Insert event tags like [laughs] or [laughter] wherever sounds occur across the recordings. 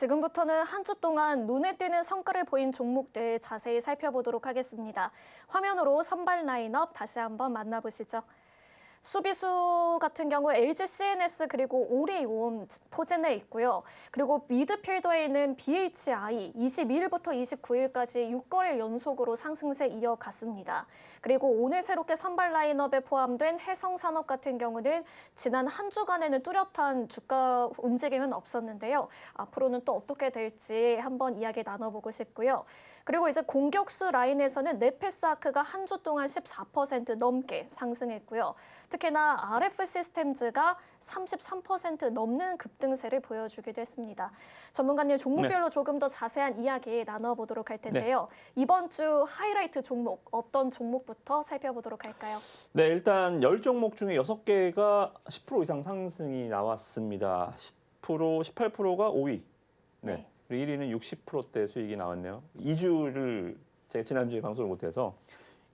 지금부터는 한 주 동안 눈에 띄는 성과를 보인 종목들 자세히 살펴보도록 하겠습니다. 화면으로 선발 라인업 다시 한번 만나보시죠. 수비수 같은 경우 LG CNS 그리고 오리온 포진에 있고요. 그리고 미드필더에 있는 BHI 22일부터 29일까지 6거래일 연속으로 상승세 이어갔습니다. 그리고 오늘 새롭게 선발 라인업에 포함된 해성산업 같은 경우는 지난 한 주간에는 뚜렷한 주가 움직임은 없었는데요. 앞으로는 또 어떻게 될지 한번 이야기 나눠보고 싶고요. 그리고 이제 공격수 라인에서는 네페스 아크가 한 주 동안 14% 넘게 상승했고요. 특히나 RF 시스템즈가 33% 넘는 급등세를 보여주기도 했습니다. 전문가님 종목별로 조금 더 자세한 이야기 나눠보도록 할 텐데요. 이번 주 하이라이트 종목 어떤 종목부터 살펴보도록 할까요? 네, 일단 10종목 중에 6개가 10% 이상 상승이 나왔습니다. 10%, 18%가 5위. 네. 네. 그리고 1위는 60%대 수익이 나왔네요. 2주를 제가 지난주에 방송을 못해서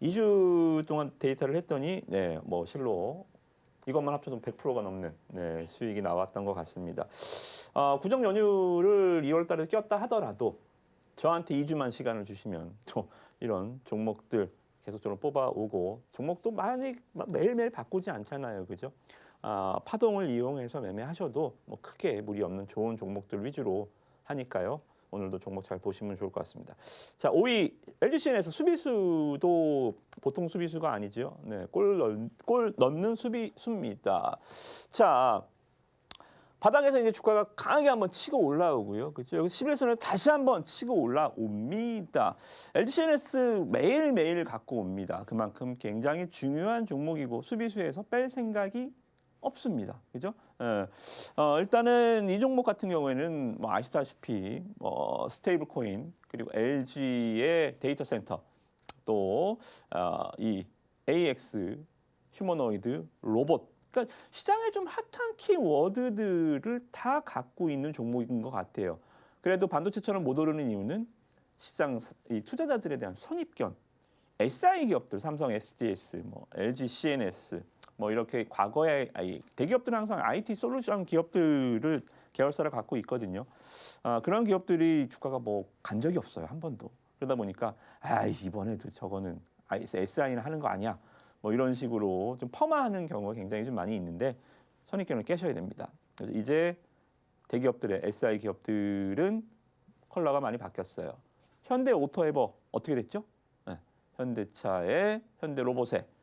2주 동안 데이터를 했더니 네, 뭐 실로 이것만 합쳐도 100%가 넘는 네, 수익이 나왔던 것 같습니다. 어, 구정 연휴를 2월 달에 꼈다 하더라도 저한테 2주만 시간을 주시면 또 이런 종목들 계속적으로 뽑아오고 종목도 많이 매일매일 바꾸지 않잖아요. 그죠? 아, 파동을 이용해서 매매하셔도 뭐 크게 무리 없는 좋은 종목들 위주로 하니까요. 오늘도 종목 잘 보시면 좋을 것 같습니다. 자, 5위 LGCN에서 수비수도 보통 수비수가 아니죠. 네, 골, 넣, 골 넣는 수비수입니다. 자, 바닥에서 이제 주가가 강하게 한번 치고 올라오고요. 그죠? 여기 11선을 다시 한번 치고 올라옵니다. LGCNS 매일매일 갖고 옵니다. 그만큼 굉장히 중요한 종목이고 수비수에서 뺄 생각이 없습니다. 그죠? 예. 어, 일단은 이 종목 같은 경우에는 뭐 아시다시피 뭐 스테이블 코인 그리고 LG의 데이터 센터 또 어, 이 AX 휴머노이드 로봇 그러니까 시장에 좀 핫한 키워드들을 다 갖고 있는 종목인 것 같아요. 그래도 반도체처럼 못 오르는 이유는 시장 이 투자자들에 대한 선입견, SI 기업들, 삼성 SDS, 뭐 LG CNS, 뭐 이렇게 과거에 대기업들은 항상 IT 솔루션 기업들을 계열사를 갖고 있거든요. 아, 그런 기업들이 주가가 뭐 간 적이 없어요 한 번도. 그러다 보니까 아 이번에도 저거는 SI는 하는 거 아니야. 뭐 이런 식으로 좀 폄하하는 경우가 굉장히 좀 많이 있는데 선입견을 깨셔야 됩니다. 그래서 이제 대기업들의 SI 기업들은 컬러가 많이 바뀌었어요. 현대 오토에버 어떻게 됐죠? 네, 현대차의 현대 로봇의 아,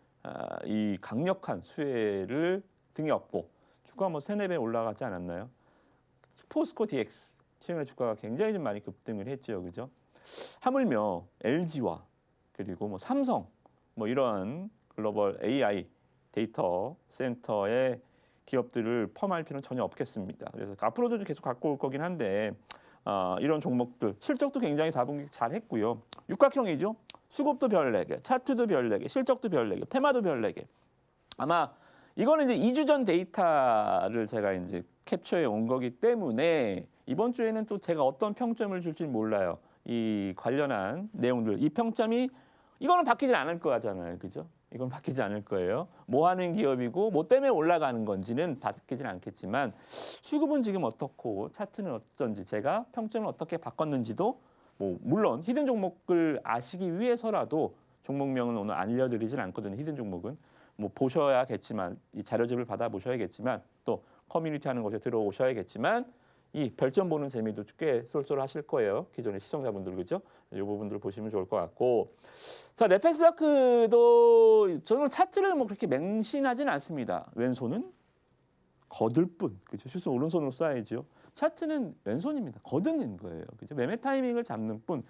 이 강력한 수혜를 등에 업고 주가 뭐 세네 배 올라가지 않았나요? 포스코 DX 최근에 주가가 굉장히 좀 많이 급등을 했죠, 그죠? 하물며 LG와 그리고 뭐 삼성 뭐 이런 글로벌 AI 데이터 센터의 기업들을 펌할 필요는 전혀 없겠습니다. 그래서 앞으로도 계속 갖고 올 거긴 한데 어, 이런 종목들 실적도 굉장히 4분기 잘 했고요. 육각형이죠. 수급도 별 4개, 차트도 별 4개, 실적도 별 4개, 테마도 별 4개. 아마 이거는 이제 2주 전 데이터를 제가 이제 캡처해 온 거기 때문에 이번 주에는 또 제가 어떤 평점을 줄지 몰라요. 이 관련한 내용들. 이 평점이 이거는 바뀌지 않을 거잖아요. 그죠? 이건 바뀌지 않을 거예요. 뭐 하는 기업이고 뭐 때문에 올라가는 건지는 바뀌진 않겠지만 수급은 지금 어떻고 차트는 어쩐지 제가 평점을 어떻게 바꿨는지도 뭐 물론 히든 종목을 아시기 위해서라도 종목명은 오늘 알려드리진 않거든요. 히든 종목은 뭐 보셔야겠지만 이 자료집을 받아 보셔야겠지만 또 커뮤니티 하는 곳에 들어오셔야겠지만 이 별점 보는 재미도 꽤 쏠쏠하실 거예요. 기존의 시청자분들 그죠? 이 부분들 보시면 좋을 것 같고 자 네페스아크도 저는 차트를 뭐 그렇게 맹신하진 않습니다. 왼손은 거들 뿐 그죠? 슛은 오른손으로 쏴야죠. 차트는 왼손입니다. 거드는 거예요. 그죠? 매매 타이밍을 잡는 뿐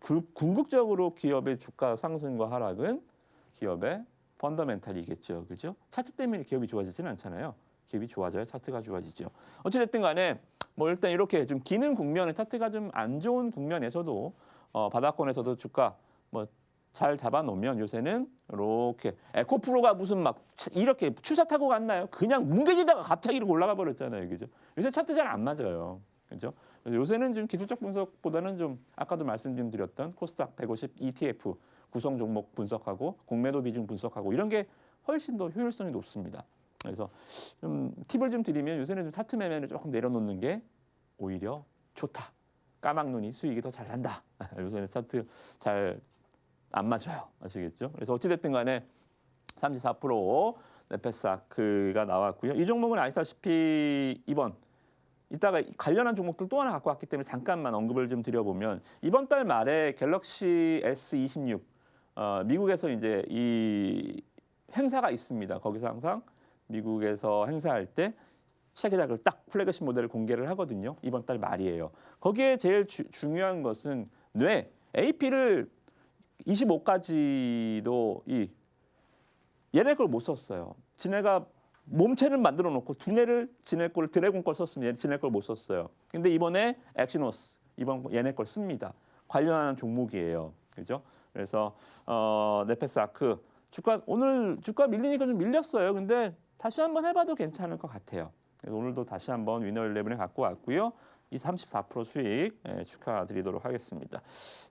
그, 궁극적으로 기업의 주가 상승과 하락은 기업의 펀더멘탈이겠죠. 그죠? 차트 때문에 기업이 좋아지지는 않잖아요. 기업이 좋아져야 차트가 좋아지죠. 어찌됐든 간에 뭐 일단 이렇게 좀 기능 국면의 차트가 좀 안 좋은 국면에서도 어, 바닥권에서도 주가 뭐 잘 잡아놓으면 요새는 이렇게 에코프로가 무슨 막 이렇게 추사 타고 갔나요? 그냥 뭉개지다가 갑자기 이렇게 올라가 버렸잖아요, 그죠? 요새 차트 잘 안 맞아요, 그죠? 요새는 좀 기술적 분석보다는 좀 아까도 말씀 좀 드렸던 코스닥 150 ETF 구성 종목 분석하고 공매도 비중 분석하고 이런 게 훨씬 더 효율성이 높습니다. 그래서 좀 팁을 좀 드리면 요새는 좀 차트 매매를 조금 내려놓는 게 오히려 좋다. 까막눈이 수익이 더 잘 난다. [laughs] 요새는 차트 잘 안 맞아요. 아시겠죠? 그래서 어찌됐든 간에 34% 네페사크가 나왔고요. 이 종목은 아시다시피 이번 이따가 관련한 종목들 또 하나 갖고 왔기 때문에 잠깐만 언급을 좀 드려보면 이번 달 말에 갤럭시 S26 어, 미국에서 이제 이 행사가 있습니다. 거기서 항상 미국에서 행사할 때 시계작을 딱 플래그십 모델을 공개를 하거든요. 이번 달 말이에요. 거기에 제일 주- 중요한 것은 뇌 AP를 25까지도 이 얘네 걸 못 썼어요. 지네가 몸체는 만들어 놓고 두뇌를 지네 걸 드래곤 걸 썼으면 얘 지네 걸 못 썼어요. 근데 이번에 엑시노스 이번 얘네 걸 씁니다. 관련하는 종목이에요. 그죠? 그래서 어 네페스 아크 주가 오늘 주가 밀리니까 좀 밀렸어요. 근데 다시 한번 해봐도 괜찮을 것 같아요. 오늘도 다시 한번 위너 11에 갖고 왔고요. 이 34% 수익 예, 축하드리도록 하겠습니다.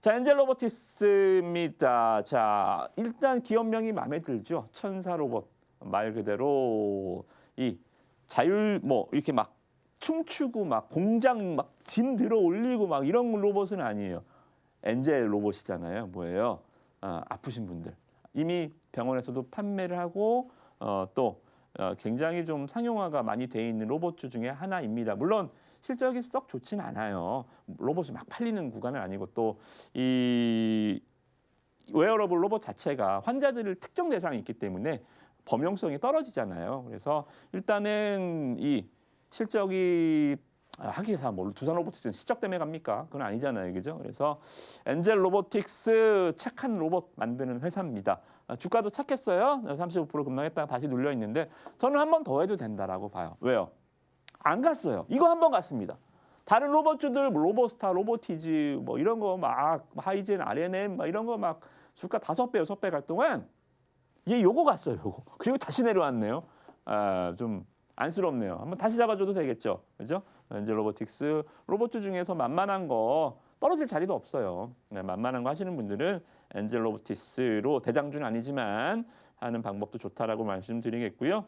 자, 엔젤 로보티스입니다. 자, 일단 기업명이 마음에 들죠. 천사 로봇 말 그대로 이 자율 뭐 이렇게 막 춤추고 막 공장 막 진 들어 올리고 막 이런 로봇은 아니에요. 엔젤 로봇이잖아요. 뭐예요? 아, 아프신 분들 이미 병원에서도 판매를 하고 어, 또 어, 굉장히 좀 상용화가 많이 돼 있는 로봇 주 중에 하나입니다. 물론 실적이 썩 좋진 않아요. 로봇이 막 팔리는 구간은 아니고 또이 웨어러블 로봇 자체가 환자들을 특정 대상이 있기 때문에 범용성이 떨어지잖아요. 그래서 일단은 이 실적이 아, 하기사 뭐 두산 로보틱스는 실적 때문에 갑니까? 그건 아니잖아요, 그죠? 그래서 엔젤 로보틱스 착한 로봇 만드는 회사입니다. 아, 주가도 착했어요. 35% 급락했다가 다시 눌려 있는데 저는 한 번 더 해도 된다라고 봐요. 왜요? 안 갔어요. 이거 한 번 갔습니다. 다른 로봇주들 뭐 로보스타, 로보티즈 뭐 이런 거 막 하이젠, RNM 막 이런 거 막 주가 다섯 배, 여섯 배 갈 동안 얘 요거 갔어요. 요거. 그리고 다시 내려왔네요. 아, 좀 안쓰럽네요. 한번 다시 잡아줘도 되겠죠. 그죠? 엔젤 로보틱스 로봇주 중에서 만만한 거 떨어질 자리도 없어요. 네, 만만한 거 하시는 분들은 엔젤 로보틱스로 대장주는 아니지만 하는 방법도 좋다라고 말씀드리겠고요.